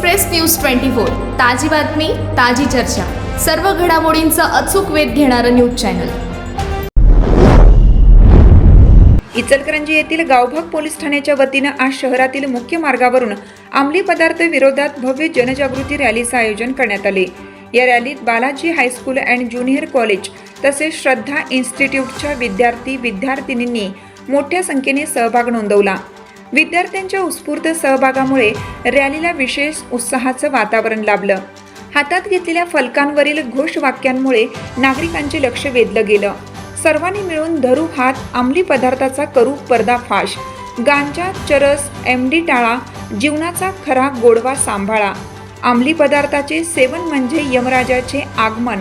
Express news twenty four. ताजी बातमी ताजी चर्चा. सर्व घडामोडींचा अचूक वेध घेणारं न्यूज चॅनल. इचलकरंजी येथील गावभाग पोलीस ठाण्याच्या वतीनं आज शहरातील मुख्य मार्गावरून अंमली पदार्थ विरोधात भव्य जनजागृती रॅलीचं आयोजन करण्यात आले. या रॅलीत Balaji high school and junior college तसेच श्रद्धा इन्स्टिट्यूटच्या विद्यार्थी विद्यार्थिनींनी मोठ्या संख्येने सहभाग नोंदवला. विद्यार्थ्यांच्या उत्स्फूर्त सहभागामुळे रॅलीला विशेष उत्साहाचं वातावरण लाभलं. हातात घेतलेल्या फलकांवरील घोषवाक्यांमुळे नागरिकांचे लक्ष वेधलं गेलं. सर्वांनी मिळून धरू हात अंमली पदार्थाचा करू पर्दाफाश गांजा चरस एमडी टाळा जीवनाचा खरा गोडवा सांभाळा. अंमली पदार्थाचे सेवन म्हणजे यमराजाचे आगमन.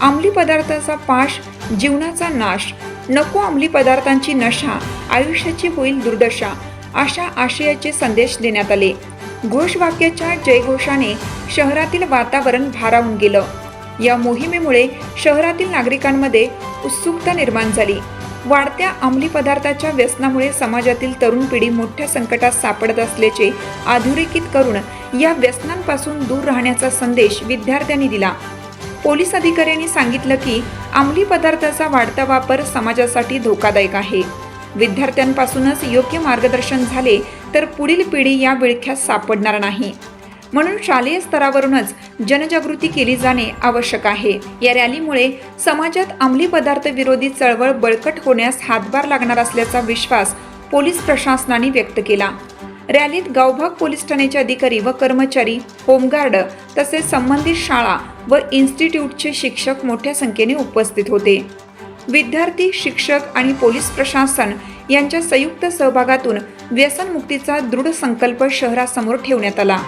अंमली पदार्थाचा पाश जीवनाचा नाश. नको अंमली पदार्थांची नशा आयुष्याची होईल दुर्दशा. अशा आशयाचे संदेश देण्यात आले. घोषवाक्याच्या जयघोषाने शहरातील वातावरण भारावून गेलं. या मोहिमेमुळे शहरातील नागरिकांमध्ये उत्सुकता निर्माण झाली. वाढत्या अंमली पदार्थाच्या व्यसनामुळे समाजातील तरुण पिढी मोठ्या संकटात सापडत असल्याचे अधोरेखित करून या व्यसनांपासून दूर राहण्याचा संदेश विद्यार्थ्यांनी दिला. पोलीस अधिकाऱ्यांनी सांगितलं की अंमली पदार्थाचा वाढता वापर समाजासाठी धोकादायक आहे. विद्यार्थ्यांपासूनच योग्य मार्गदर्शन झाले तर पुढील पिढी या विळख्यात सापडणार नाही. म्हणून शालेय स्तरावरूनच जनजागृती केली जाणे आवश्यक आहे. या रॅलीमुळे समाजात अंमली पदार्थ विरोधी चळवळ बळकट होण्यास हातभार लागणार असल्याचा विश्वास पोलीस प्रशासनाने व्यक्त केला. रॅलीत गावभाग पोलीस ठाण्याचे अधिकारी व कर्मचारी होमगार्ड तसेच संबंधित शाळा व इन्स्टिट्यूटचे शिक्षक मोठ्या संख्येने उपस्थित होते. विद्यार्थी शिक्षक आणि पोलीस प्रशासन यांच्या संयुक्त सहभागातून व्यसनमुक्तीचा दृढ संकल्प शहरासमोर ठेवण्यात आला.